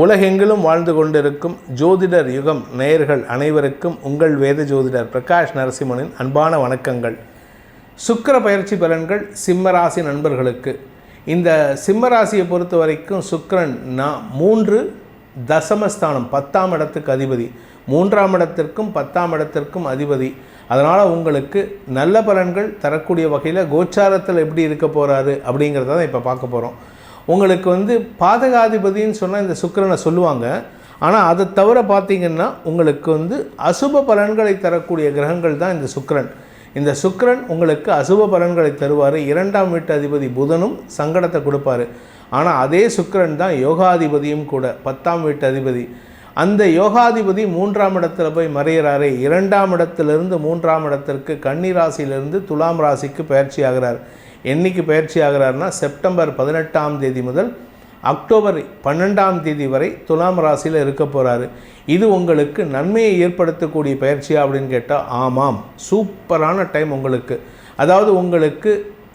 உலகெங்கிலும் வாழ்ந்து கொண்டிருக்கும் ஜோதிடர் யுகம் நேயர்கள் அனைவருக்கும் உங்கள் வேத ஜோதிடர் பிரகாஷ் நரசிம்மனின் அன்பான வணக்கங்கள். சுக்கர பயிற்சி பலன்கள் சிம்மராசி நண்பர்களுக்கு. இந்த சிம்மராசியை பொறுத்த வரைக்கும் சுக்கரன் நான் மூன்று தசமஸ்தானம் பத்தாம் இடத்துக்கு அதிபதி. மூன்றாம் இடத்திற்கும் பத்தாம் இடத்திற்கும் அதிபதி. அதனால் உங்களுக்கு நல்ல பலன்கள் தரக்கூடிய வகையில் கோச்சாரத்தில் எப்படி இருக்க போகிறாரு அப்படிங்கிறத தான் இப்போ பார்க்க போகிறோம் உங்களுக்கு வந்து பாதகாதிபதின்னு சொன்னால் இந்த சுக்கிரனை சொல்லுவாங்க. ஆனால் அதை தவிர பார்த்தீங்கன்னா உங்களுக்கு வந்து அசுப பலன்களை தரக்கூடிய கிரகங்கள் தான் இந்த சுக்கரன். இந்த சுக்கரன் உங்களுக்கு அசுப பலன்களை தருவார். இரண்டாம் வீட்டு அதிபதி புதனும் சங்கடத்தை கொடுப்பாரு. ஆனால் அதே சுக்கரன் தான் யோகாதிபதியும் கூட பத்தாம் வீட்டு அதிபதி. அந்த யோகாதிபதி மூன்றாம் இடத்துல போய் மறையிறாரே. இரண்டாம் இடத்திலிருந்து மூன்றாம் இடத்திற்கு கன்னி ராசியிலிருந்து துலாம் ராசிக்கு பயிற்சி ஆகிறார். என்னைக்கு பயிற்சி ஆகிறார்னா செப்டம்பர் பதினெட்டாம் தேதி முதல் அக்டோபர் பன்னெண்டாம் தேதி வரை துலாம் ராசியில் இருக்க போகிறாரு இது உங்களுக்கு நன்மையை ஏற்படுத்தக்கூடிய பயிற்சியா அப்படின்னு கேட்டால் ஆமாம் சூப்பரான டைம் உங்களுக்கு. அதாவது உங்களுக்கு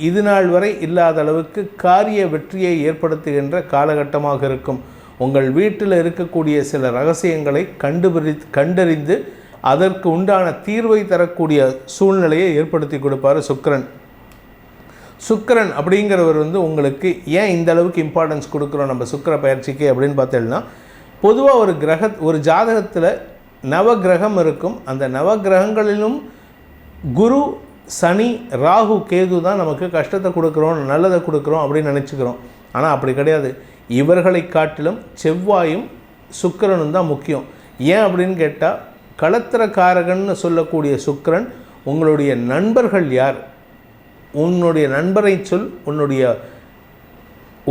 இது நாள் வரை இல்லாத அளவுக்கு காரிய வெற்றியை ஏற்படுத்துகின்ற காலகட்டமாக இருக்கும். உங்கள் வீட்டில் இருக்கக்கூடிய சில ரகசியங்களை கண்டுபிடி கண்டறிந்து அதற்கு உண்டான தீர்வை தரக்கூடிய சூழ்நிலையை ஏற்படுத்தி கொடுப்பார் சுக்ரன் சுக்கரன் அப்படிங்கிறவர் வந்து உங்களுக்கு ஏன் இந்த அளவுக்கு இம்பார்ட்டன்ஸ் கொடுக்குறோம் நம்ம சுக்கிர பயிற்சிக்கு அப்படின்னு பார்த்தீங்கன்னா பொதுவாக ஒரு கிரக ஒரு ஜாதகத்தில் நவகிரகம் இருக்கும். அந்த நவகிரகங்களிலும் குரு சனி ராகு கேது தான் நமக்கு கஷ்டத்தை கொடுக்குறோம் நல்லதை கொடுக்குறோம் அப்படின்னு நினச்சிக்கிறோம். ஆனால் அப்படி கிடையாது. இவர்களை காட்டிலும் செவ்வாயும் சுக்கரனும் தான் முக்கியம். ஏன் அப்படின்னு கேட்டால் களத்திரக்காரகன்னு சொல்லக்கூடிய சுக்கரன் உங்களுடைய நண்பர்கள் யார்? உன்னுடைய நண்பரை சொல் உன்னுடைய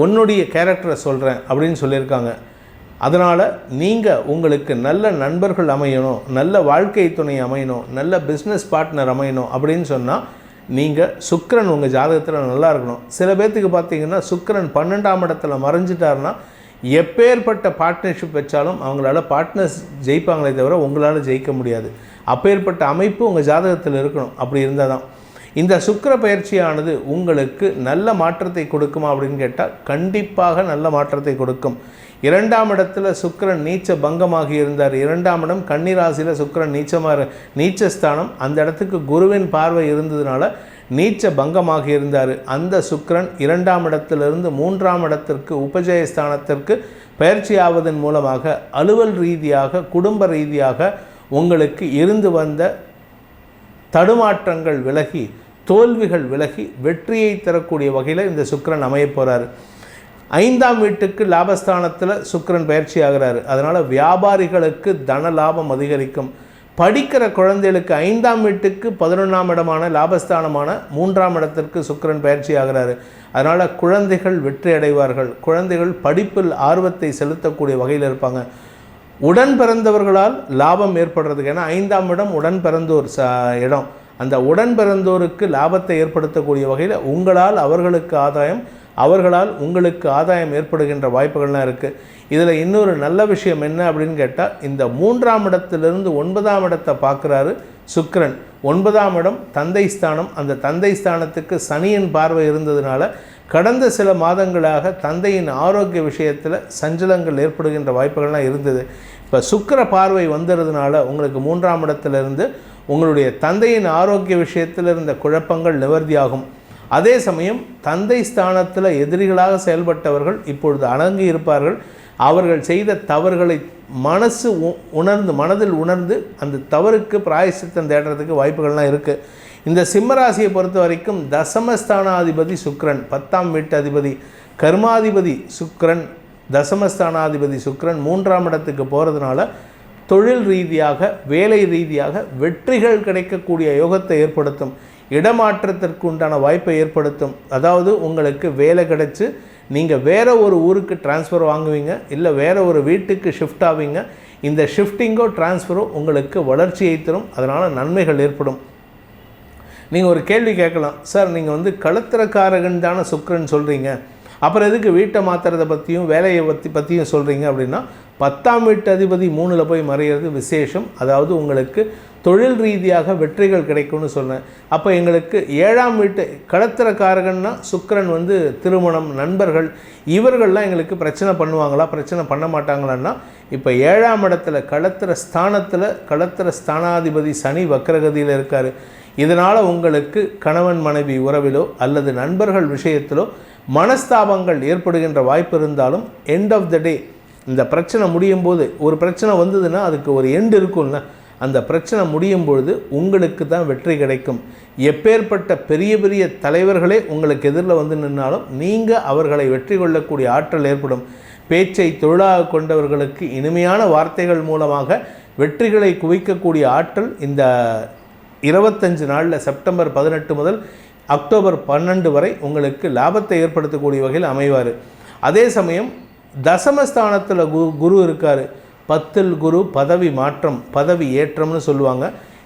உன்னுடைய கேரக்டரை சொல்கிறேன் அப்படின்னு சொல்லியிருக்காங்க. அதனால் நீங்கள் உங்களுக்கு நல்ல நண்பர்கள் அமையணும் நல்ல வாழ்க்கை துணை அமையணும் நல்ல பிஸ்னஸ் பார்ட்னர் அமையணும் அப்படின்னு சொன்னால் நீங்கள் சுக்கரன் உங்கள் ஜாதகத்தில் நல்லா இருக்கணும். சில பேர்த்துக்கு பார்த்தீங்கன்னா சுக்கரன் பன்னெண்டாம் இடத்துல மறைஞ்சிட்டாருன்னா எப்பேற்பட்ட பார்ட்னர்ஷிப் வச்சாலும் அவங்களால பார்ட்னர்ஸ் ஜெயிப்பாங்களே தவிர உங்களால் ஜெயிக்க முடியாது. அப்பேற்பட்ட அமைப்பு உங்கள் ஜாதகத்தில் இருக்கணும். அப்படி இருந்தால் தான் இந்த சுக்கர பயிற்சியானது உங்களுக்கு நல்ல மாற்றத்தை கொடுக்குமா அப்படின்னு கேட்டால் கண்டிப்பாக நல்ல மாற்றத்தை கொடுக்கும். இரண்டாம் இடத்துல சுக்கரன் நீச்ச பங்கமாகி இருந்தார். இரண்டாம் இடம் கன்னிராசியில் சுக்கிரன் நீச்சமாக நீச்சஸ்தானம். அந்த இடத்துக்கு குருவின் பார்வை இருந்ததுனால நீச்ச பங்கமாக இருந்தார். அந்த சுக்கரன் இரண்டாம் இடத்திலிருந்து மூன்றாம் இடத்திற்கு உபஜயஸ்தானத்திற்கு பயிற்சி ஆவதன் மூலமாக அலுவல் ரீதியாக குடும்ப ரீதியாக உங்களுக்கு இருந்து வந்த தடுமாற்றங்கள் விலகி தோல்விகள் விலகி வெற்றியை தரக்கூடிய வகையில் இந்த சுக்கிரன் அமைய போகிறாரு ஐந்தாம் வீட்டுக்கு லாபஸ்தானத்தில் சுக்கிரன் பயிற்சி ஆகிறாரு. அதனால் வியாபாரிகளுக்கு தன லாபம் அதிகரிக்கும். படிக்கிற குழந்தைகளுக்கு ஐந்தாம் வீட்டுக்கு பதினொன்றாம் இடமான லாபஸ்தானமான மூன்றாம் இடத்திற்கு சுக்கிரன் பயிற்சி ஆகிறாரு. அதனால் குழந்தைகள் வெற்றி அடைவார்கள். குழந்தைகள் படிப்பில் ஆர்வத்தை செலுத்தக்கூடிய வகையில் இருப்பாங்க. உடன் பிறந்தவர்களால் லாபம் ஏற்படுறதுக்கு ஏன்னா ஐந்தாம் இடம் உடன் பிறந்தோர் ச இடம். அந்த உடன் பிறந்தோருக்கு லாபத்தை ஏற்படுத்தக்கூடிய வகையில் உங்களால் அவர்களுக்கு ஆதாயம் அவர்களால் உங்களுக்கு ஆதாயம் ஏற்படுகின்ற வாய்ப்புகள்லாம் இருக்குது இதில் இன்னொரு நல்ல விஷயம் என்ன அப்படின்னு கேட்டால் இந்த மூன்றாம் இடத்திலிருந்து ஒன்பதாம் இடத்தை பார்க்குறாரு சுக்ரன் ஒன்பதாம் இடம் தந்தை ஸ்தானம். அந்த தந்தை ஸ்தானத்துக்கு சனியின் பார்வை இருந்ததுனால கடந்த சில மாதங்களாக தந்தையின் ஆரோக்கிய விஷயத்தில் சஞ்சலங்கள் ஏற்படுகின்ற வாய்ப்புகள்லாம் இருந்தது. இப்போ சுக்கர பார்வை வந்துடுறதுனால உங்களுக்கு மூன்றாம் இடத்திலிருந்து உங்களுடைய தந்தையின் ஆரோக்கிய விஷயத்தில் இருந்த குழப்பங்கள் நிவர்த்தியாகும். அதே சமயம் தந்தை ஸ்தானத்தில் எதிரிகளாக செயல்பட்டவர்கள் இப்பொழுது அடங்கி இருப்பார்கள். அவர்கள் செய்த தவறுகளை மனசு உ- உணர்ந்து மனதில் உணர்ந்து அந்த தவறுக்கு பிராயசித்தம் தேடுறதுக்கு வாய்ப்புகள்லாம் இருக்குது இந்த சிம்மராசியை பொறுத்த வரைக்கும் தசமஸ்தானாதிபதி சுக்ரன் பத்தாம் வீட்டு அதிபதி கர்மாதிபதி சுக்ரன் தசமஸ்தானாதிபதி சுக்ரன் மூன்றாம் இடத்துக்கு போகிறதுனால தொழில் ரீதியாக வேலை ரீதியாக வெற்றிகள் கிடைக்கக்கூடிய யோகத்தை ஏற்படுத்தும். இடமாற்றத்திற்கு உண்டான வாய்ப்பை ஏற்படுத்தும். அதாவது உங்களுக்கு வேலை கிடச்சி நீங்கள் வேறு ஒரு ஊருக்கு டிரான்ஸ்ஃபர் வாங்குவீங்க இல்லை வேறு ஒரு வீட்டுக்கு ஷிஃப்ட் ஆவீங்க இந்த ஷிஃப்டிங்கோ டிரான்ஸ்ஃபரோ உங்களுக்கு வளர்ச்சியை தரும். அதனால் நன்மைகள் ஏற்படும். நீங்கள் ஒரு கேள்வி கேட்கலாம் சார் நீங்கள் வந்து களத்திரக்காரகன் தானே சுக்கிரன் சொல்கிறீங்க அப்புறம் எதுக்கு வீட்டை மாற்றுறதை பற்றியும் வேலையை பற்றி பற்றியும் சொல்கிறீங்க அப்படின்னா பத்தாம் வீட்டு அதிபதி மூணில் போய் மறையிறது விசேஷம். அதாவது உங்களுக்கு தொழில் ரீதியாக வெற்றிகள் கிடைக்கும்னு சொன்னேன். அப்போ எங்களுக்கு ஏழாம் வீட்டு கடத்திரக்காரகன்னா சுக்கரன் வந்து திருமணம் நண்பர்கள் இவர்கள்லாம் எங்களுக்கு பிரச்சனை பண்ணுவாங்களா? பிரச்சனை பண்ண மாட்டாங்களான்னா இப்போ ஏழாம் இடத்துல களத்திர ஸ்தானத்தில் களத்திர ஸ்தானாதிபதி சனி வக்கரகதியில் இருக்கார். இதனால் உங்களுக்கு கணவன் மனைவி உறவிலோ அல்லது நண்பர்கள் விஷயத்திலோ மனஸ்தாபங்கள் ஏற்படுகின்ற வாய்ப்பு இருந்தாலும் எண்ட் ஆஃப் த டே இந்த பிரச்சனை முடியும் போது ஒரு பிரச்சனை வந்ததுன்னா அதுக்கு ஒரு எண்டு இருக்கும்ல. அந்த பிரச்சனை முடியும் பொழுது உங்களுக்கு தான் வெற்றி கிடைக்கும். எப்பேற்பட்ட பெரிய பெரிய தலைவர்களே உங்களுக்கு எதிரில் வந்து நின்னாலும் நீங்கள் அவர்களை வெற்றி கொள்ளக்கூடிய ஆற்றல் ஏற்படும். பேச்சை தொழிலாக கொண்டவர்களுக்கு இனிமையான வார்த்தைகள் மூலமாக வெற்றிகளை குவிக்கக்கூடிய ஆற்றல் இந்த இருபத்தஞ்சு நாளில் செப்டம்பர் பதினெட்டு முதல் அக்டோபர் பன்னெண்டு வரை உங்களுக்கு லாபத்தை ஏற்படுத்தக்கூடிய வகையில் அமைவார். அதே சமயம் தசமஸ்தானத்தில் கு குரு இருக்கார். பத்தில் குரு பதவி மாற்றம் பதவி ஏற்றம்னு சொல்லுவாங்க.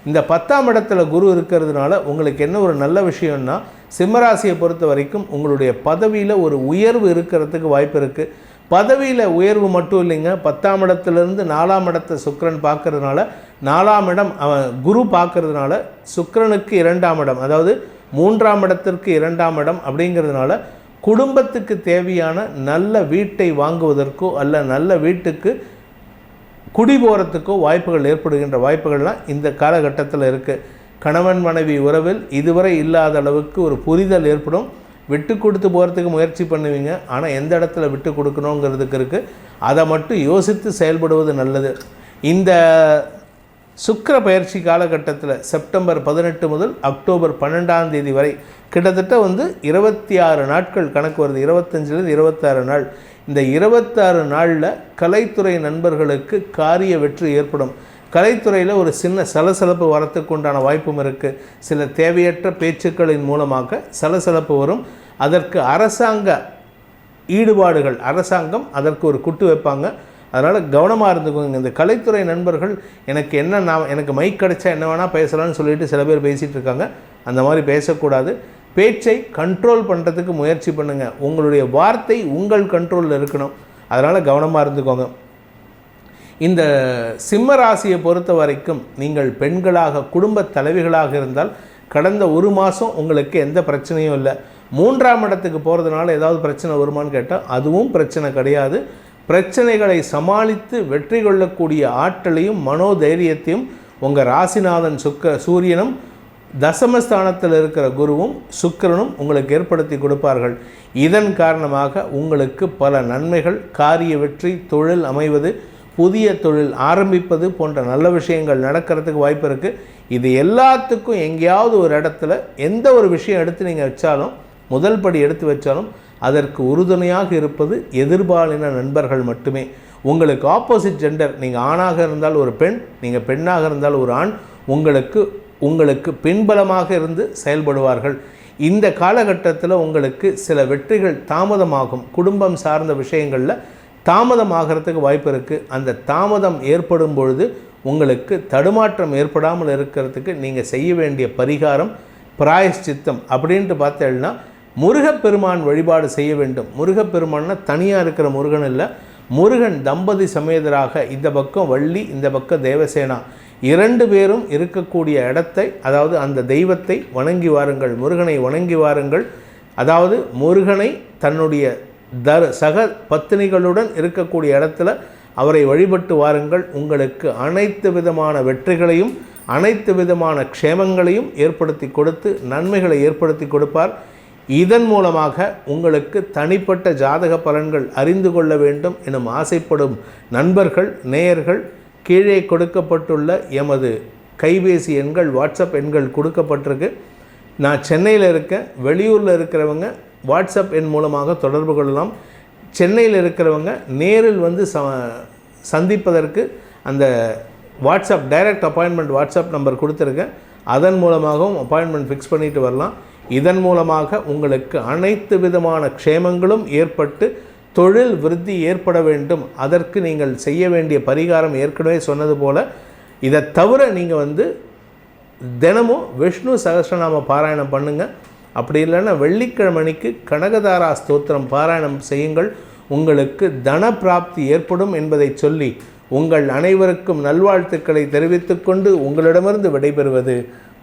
இந்த பத்தாம் இடத்துல குரு இருக்கிறதுனால உங்களுக்கு என்ன ஒரு நல்ல விஷயம்னா சிம்மராசியை பொறுத்த வரைக்கும் உங்களுடைய பதவியில் ஒரு உயர்வு இருக்கிறதுக்கு வாய்ப்பு இருக்குது பதவியில் உயர்வு மட்டும் இல்லைங்க. பத்தாம் இடத்துலேருந்து நாலாம் இடத்தை சுக்கரன் பார்க்கறதுனால நாலாம் இடம் அவன் குரு பார்க்கறதுனால சுக்கரனுக்கு இரண்டாம் இடம். அதாவது மூன்றாம் இடத்திற்கு இரண்டாம் இடம் அப்படிங்கிறதுனால குடும்பத்துக்கு தேவையான நல்ல வீட்டை வாங்குவதற்கோ அல்ல நல்ல வீட்டுக்கு குடி போகிறதுக்கோ வாய்ப்புகள் ஏற்படுகின்ற வாய்ப்புகள்லாம் இந்த காலகட்டத்தில் இருக்குது கணவன் மனைவி உறவில் இதுவரை இல்லாத அளவுக்கு ஒரு புரிதல் ஏற்படும். விட்டு கொடுத்து போகிறதுக்கு முயற்சி பண்ணுவீங்க. ஆனால் எந்த இடத்துல விட்டு கொடுக்கணுங்கிறதுக்கு இருக்குது அதை மட்டும் யோசித்து செயல்படுவது நல்லது. இந்த சுக்கிர பயிற்சி காலகட்டத்தில் செப்டம்பர் பதினெட்டு முதல் அக்டோபர் பன்னெண்டாம் தேதி வரை கிட்டத்தட்ட வந்து இருபத்தி ஆறு நாட்கள் கணக்கு வருது. இருபத்தஞ்சிலேருந்து இருபத்தாறு நாள். இந்த இருபத்தாறு நாளில் கலைத்துறை நண்பர்களுக்கு காரிய வெற்றி ஏற்படும். கலைத்துறையில் ஒரு சின்ன சலசலப்பு வரத்துக்கு உண்டான வாய்ப்பும் இருக்குது சில தேவையற்ற பேச்சுக்களின் மூலமாக சலசலப்பு வரும். அதற்கு அரசாங்க ஈடுபாடுகள் அரசாங்கம் அதற்கு ஒரு குட்டு வைப்பாங்க. அதனால் கவனமாக இருந்துக்கோங்க. இந்த கலைத்துறை நண்பர்கள் எனக்கு என்ன நான் எனக்கு மைக் கிடைச்சா என்ன வேணால் பேசலாம்னு சொல்லிட்டு சில பேர் பேசிகிட்டு இருக்காங்க. அந்த மாதிரி பேசக்கூடாது. பேச்சை கண்ட்ரோல் பண்ணுறதுக்கு முயற்சி பண்ணுங்கள் உங்களுடைய வார்த்தை உங்கள் கண்ட்ரோலில் இருக்கணும். அதனால் கவனமாக இருந்துக்கோங்க. இந்த சிம்ம ராசியை பொறுத்த வரைக்கும் நீங்கள் பெண்களாக குடும்ப தலைவிகளாக இருந்தால் கடந்த ஒரு மாதம் உங்களுக்கு எந்த பிரச்சனையும் இல்லை. மூன்றாம் இடத்துக்கு போகிறதுனால ஏதாவது பிரச்சனை வருமான்னு கேட்டால் அதுவும் பிரச்சனை கிடையாது. பிரச்சனைகளை சமாளித்து வெற்றி கொள்ளக்கூடிய ஆற்றலையும் மனோதைரியத்தையும் உங்கள் ராசிநாதன் சுக்க சூரியனும் தசமஸ்தானத்தில் இருக்கிற குருவும் சுக்கிரனும் உங்களுக்கு ஏற்படுத்தி கொடுப்பார்கள். இதன் காரணமாக உங்களுக்கு பல நன்மைகள் காரிய வெற்றி தொழில் அமைவது புதிய தொழில் ஆரம்பிப்பது போன்ற நல்ல விஷயங்கள் நடக்கிறதுக்கு வாய்ப்பு இருக்குது இது எல்லாத்துக்கும் எங்கேயாவது ஒரு இடத்துல எந்த ஒரு விஷயம் எடுத்து நீங்கள் வச்சாலும் முதல் படி எடுத்து வச்சாலும் அதற்கு உறுதுணையாக இருப்பது எதிர்பாலின நண்பர்கள் மட்டுமே. உங்களுக்கு ஆப்போசிட் ஜெண்டர் நீங்கள் ஆணாக இருந்தால் ஒரு பெண் நீங்கள் பெண்ணாக இருந்தால் ஒரு ஆண் உங்களுக்கு உங்களுக்கு பின்பலமாக இருந்து செயல்படுவார்கள். இந்த காலகட்டத்தில் உங்களுக்கு சில வெற்றிகள் தாமதமாகும். குடும்பம் சார்ந்த விஷயங்களில் தாமதமாகிறதுக்கு வாய்ப்பு இருக்குது அந்த தாமதம் ஏற்படும் பொழுது உங்களுக்கு தடுமாற்றம் ஏற்படாமல் இருக்கிறதுக்கு நீங்கள் செய்ய வேண்டிய பரிகாரம் பிராயஷ்சித்தம் அப்படின்ட்டு பார்த்தேன்னா முருகப்பெருமான் வழிபாடு செய்ய வேண்டும். முருகப்பெருமான்னா தனியாக இருக்கிற முருகன் இல்லை. முருகன் தம்பதி சமேதராக இந்த பக்கம் வள்ளி இந்த பக்கம் தேவசேனா. இரண்டு பேரும் இருக்கக்கூடிய இடத்தை அதாவது அந்த தெய்வத்தை வணங்கி வாருங்கள். முருகனை வணங்கி வாருங்கள். அதாவது முருகனை தன்னுடைய தர் சக பத்தினிகளுடன் இருக்கக்கூடிய இடத்துல அவரை வழிபட்டு வாருங்கள். உங்களுக்கு அனைத்து விதமான வெற்றிகளையும் அனைத்து விதமான க்ஷேமங்களையும் ஏற்படுத்தி கொடுத்து நன்மைகளை ஏற்படுத்தி கொடுப்பார். இதன் மூலமாக உங்களுக்கு தனிப்பட்ட ஜாதக பலன்கள் அறிந்து கொள்ள வேண்டும் எனும் ஆசைப்படும் நண்பர்கள் நேயர்கள் கீழே கொடுக்கப்பட்டுள்ள எமது கைபேசி எண்கள் வாட்ஸ்அப் எண்கள் கொடுக்கப்பட்டிருக்கு. நான் சென்னையில் இருக்கேன் வெளியூரில் இருக்கிறவங்க வாட்ஸ்அப் எண் மூலமாக தொடர்பு கொள்ளலாம். சென்னையில் இருக்கிறவங்க நேரில் வந்து ச சந்திப்பதற்கு அந்த WhatsApp direct appointment WhatsApp number கொடுத்துருக்கேன். அதன் மூலமாகவும் அப்பாயின்மெண்ட் ஃபிக்ஸ் பண்ணிட்டு வரலாம். இதன் மூலமாக உங்களுக்கு அனைத்து விதமான க்ஷேமங்களும் ஏற்பட்டு தொழில் விருத்தி ஏற்பட வேண்டும். அதற்கு நீங்கள் செய்ய வேண்டிய பரிகாரம் ஏற்கனவே சொன்னது போல் இதை தவிர நீங்கள் வந்து தினமும் விஷ்ணு சகஸ்ரநாம பாராயணம் பண்ணுங்கள் அப்படி இல்லைன்னா வெள்ளிக்கிழமணிக்கு கனகதாரா ஸ்தோத்திரம் பாராயணம் செய்யுங்கள். உங்களுக்கு தன பிராப்தி ஏற்படும் என்பதை சொல்லி உங்கள் அனைவருக்கும் நல்வாழ்த்துக்களை தெரிவித்துக்கொண்டு உங்களிடமிருந்து விடைபெறுவது